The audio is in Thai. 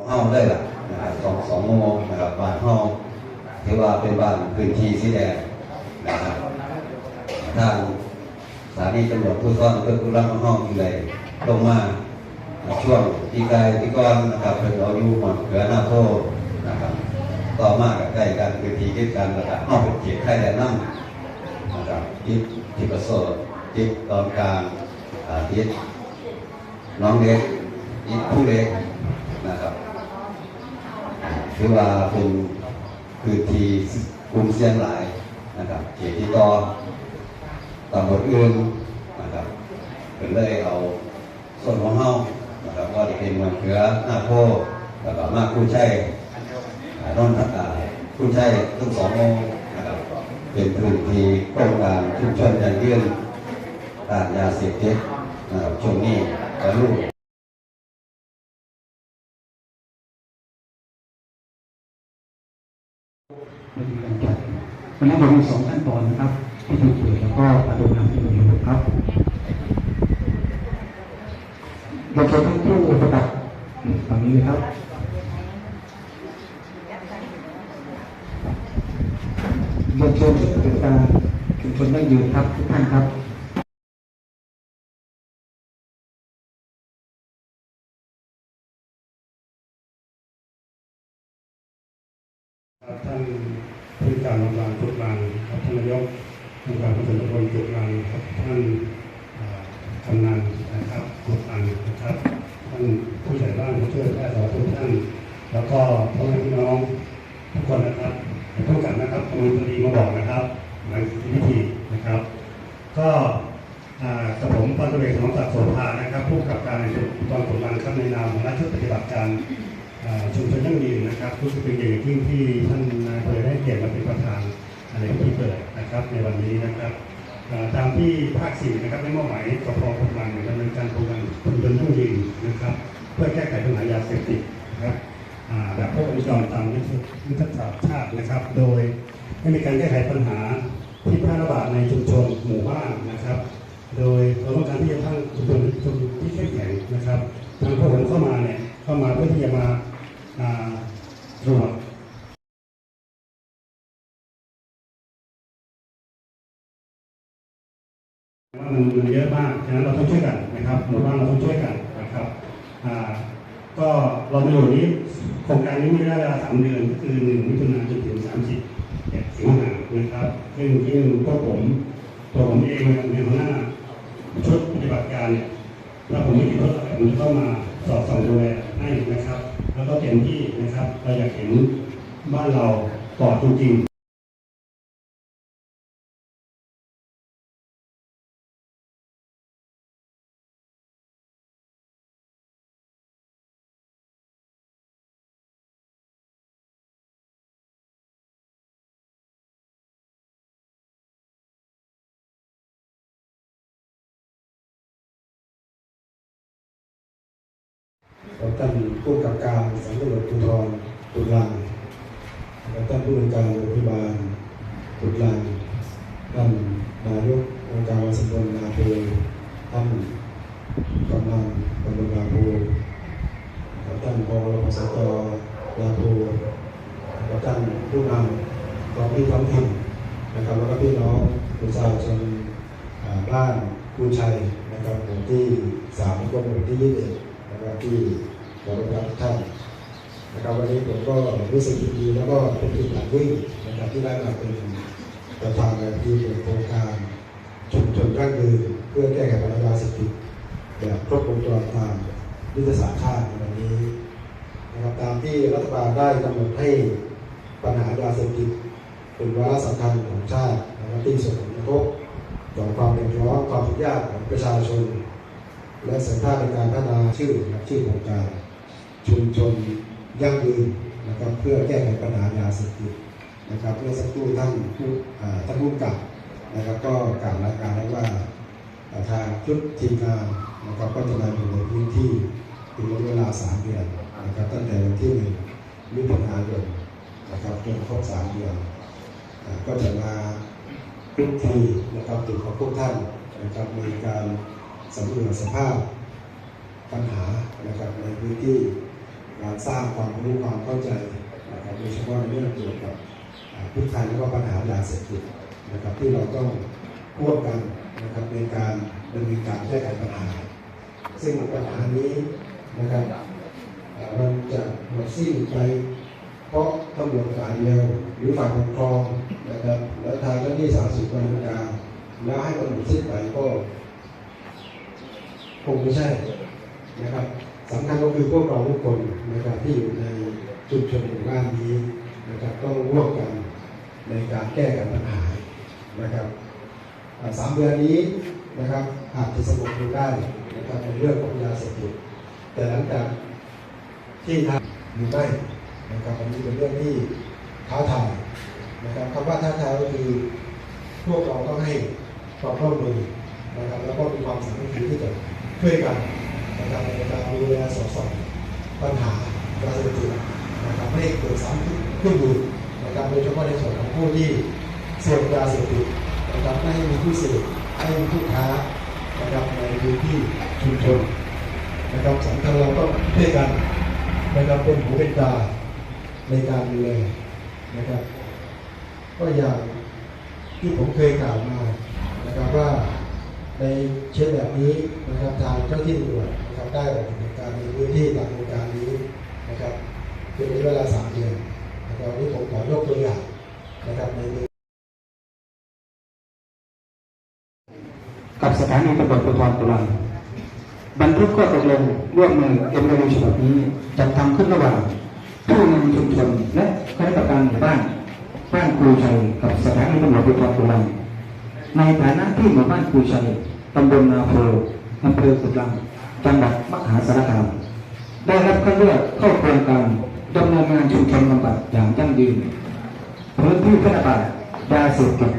ของเฮาได้ละนะครับสองสองโมงนะครับบ้านเฮาถือว่าเป็นบ้านพื้นที่สีแดงนะครับทางสถานีตำรวจภูธรอำเภอกุรังของอยู่เลยลงมาช่วงที่กายที่ก้อนนะครับเพิ่นเอาอยู่หมดเกือหน้าโพนะครับต่อมากับใกล้กันพื้นที่คิดกันนะครับเฮาเป็นเขตไข่แดนน้ำนะครับทิศทิศประสดทิศตอนกลางอาทิศน้องเล็กอีกผู้เล็กนะครับ ถือว่าเป็นพื้นที่กลุ่มเสี่ยงหลายนะครับเขตที่ต่อตำบลอื่นนะครับเป็นเลยเอาส่วนของเฮานะครับว่าจะเป็นเมืองเขือหน้าโพแล้วก็มาคู่ใช้อ่านทักกาคู่ใช้ทั้งสองโมงนะครับเป็นพื้นที่โครงการชุมชนอย่างยื่นต้านยาเสพติดนะครับช่วงนี้ก็ลูก มาดูการจัดวันนี้เรามีสองขั้นตอนนะครับที่ถูกเปิดแล้วก็ปฏิบัติที่มีระบบครับเราจะต้องผู้ประดับฝั่งนี้เลยครับเรียนเชิญผู้ปฏิบัติการชุมชนยั่งยืนครับทุกท่านครับ ท่านผู้การโรงพยาบาลจุฬาครับท่านนายกองค์การพัฒนาตำบลจุฬาครับท่านกำนันนะครับจุฬานะครับท่านผู้ใหญ่บ้านผู้ช่วยแพทย์สาธารณสุขทุกท่าน แล้วก็พ่อแม่พี่น้องทุกคนนะครับทุกกันนะครับกำลังพอดีมาบอกนะครับหลังพิธีนะครับ ก็กับผมพันตำรวกสมศักดิ์โสภานะครับผู้กับการในจุดตอนผลงานครับในนามของนักชุดปฏิบัติการ ชุมชนยั่งยืนนะครับรู้สึกเป็นอย่างยิ่งที่ท่านนายอำเภอได้เกียรติมาเป็นประธานในพิธีเปิดนะครับในวันนี้นะครับตามที่ภาคสี่นะครับได้มอบหมายกพกำลังดำเนินการโครงการชุมชนยั่งยืนนะครับ เพื่อแก้ไขปัญหายาเสพติดนะครับแบบพวกวงจรตามยุทธศาสตร์ชาตินะครับ โดยให้มีการแก้ไขปัญหาที่แพร่ระบาดในชุมชนหมู่บ้านนะครับ โดยเราต้องการที่จะสร้งชุมชนชุมชนที่เข้มแข็งนะครับทางพวกผมเข้ามาเนี่ยเข้ามาเพื่อที่จะมา อ่าตรวจว่ามันมันเยอะมากฉะนั้นเราต้องช่วยกันนะครับหมู่บ้านเราต้องช่วยกันนะครับอ่าก็เรามาอยู่นี้โครงการนี้มีระยะเวลาสามเดือนก็คือหนึ่งมิถุนายนจนถึงสามสิบเอ็ดสิงหานะครับซึ่งซึ่งพวกผมตัวผมเองนะครับในหัวหน้าชุดปฏิบัติการเนี่ยถ้าผมไม่ติดรถอะไรผมจะเข้ามาสอบส่องดูแล ให้นะครับ แล้วก็เต็มที่นะครับเราอยากเห็นบ้านเราปลอดจริง ท่านผู้กับการสำนักงานภูธรตุลาและท่านผู้บริการโรงพยาบาลตุลาท่านนายกองค์การวัสดุนาโพท่านกำนันตำบลนาโพท่านพอรพสตนาโพและท่านผู้นำท้องที่ท้องถิ่นนะครับแล้วก็พี่น้องประชาชนบ้านกูชัยนะครับที่สามก็หมู่ที่ยี่สิบนะครับที่ ขอรับทุกท่านนะครับวันนี้ผมก็รู้สึกดีแล้วก็เป็นที่หลังวิ่งนะครับที่ได้มาเป็นประธานในที่เป็นโครงการชุมชนยั่งยืนเพื่อแก้ไขปัญหายาเสพติดแบบครบวงจรตามยุทธศาสตร์ชาติในวันนี้นะครับตามที่รัฐบาลได้กำหนดให้ปัญหายาเสพติดเป็นวาระสำคัญของชาตินะครับที่ส่งผลกระทบต่อความเดือดร้อนความทุกข์ยากของประชาชน และสัญชาติในการพัฒนาชื่อนะชื่อโครงการ ชุมชนยั่งยืนนะครับเพื่อแก้ไขปัญหายาเสพติดนะครับเมื่อสักครู่ท่านผู้ท่านผู้กำกับนะครับก็กล่าวรายการแล้ว่าทางชุดทีมงานนะครับก็จะมาอยู่ในพื้นที่เป็นระยะเวลาสามเดือนนะครับตั้งแต่วันที่หนึ่งมิถุนายนนะครับจนครบสามเดือน ก็จะมาพื้นทีนะครับจุดของพวกท่านนะครับมีการสำรวจสภาพปัญหานะครับในพื้นที่ การสร้างความรู้ความเข้าใจนะครับโดยเฉพาะในเรื่องเกี่ยวกับอ่าพิษภัยและก็ปัญหายาเสพติดนะครับที่เราต้องร่วมกันนะครับในการดำเนินการแก้ไขปัญหา ซึ่งปัญหานี้นะครับมันจะหมดสิ้นไป เพราะตำรวจฝ่ายเดียวหรือฝ่ายปกครองนะครับและทางเจ้าหน้าที่สาธารณสุขดำเนินการแล้วให้มันหมดสิ้นไปก็คงไม่ใช่นะครับ สำคัญก็คือพวกเราทุกคนนะครับที่อยู่ในชุมชนหมู่บ้านนี้นะครับต้องร่วมกันในการแก้ไขปัญหานะครับสามเดือนนี้นะครับอาจจะสงบลงได้นะครับในเรื่องของยาเสพติดแต่หลังจากที่ทำหรือไม่นะครับอันนี้เป็นเรื่องที่ท้าทายนะครับคำว่าท้าทายก็คือพวกเราต้องให้ความร่วมมือนะครับแล้วก็มีความสามัคคีที่จะช่วยกัน นะครับในการดูแลสอดส่องปัญหายารเสพติดนะครับไม่ให้เกิดซ้ำขึ้นอยู่นะครับโดยเฉพาะในส่วนของผู้ที่เสพยาเสพติดนะครับไม่ให้มีผู้เสพไม่ให้มีผู้ค้านะครับในพื้นที่ชุมชนนะครับสำคัญเราต้องช่วยกันนะครับเป็นหูเป็นตาในการดูแลนะครับก็อย่างที่ผมเคยกล่าวมานะครับว่า ในเช่นแบบนี้นะครับทางเจ้าที่ตำรวจนะครับได้ออกดำเนินการในพื้นที่ตามโครงการนี้นะครับเป็นระยะเวลาสามเดือนนะครับวันนี้ผมขอยกตัวอย่างนะครับในกับสถานีตำรวจภูธรตุลาบันทึกข้อตกลงร่วมมือเอ็มเอฉบับนี้จัดทำขึ้นระหว่างผู้นำชุมชนและคณะกรรมการหมู่บ้านบ้านครูชัยกับสถานีตำรวจภูธรตุลา ในฐานะที่หมู่บ้านกุยชัยตำบลนาโพอำเภอสุรังจังหวัดมหาสารคามได้รับคัดเลือกเข้าโครงการดำเนินงานชุมชนบำบัดอย่างยั่งยืนพื้นที่พัฒนาบาดยาเสพติด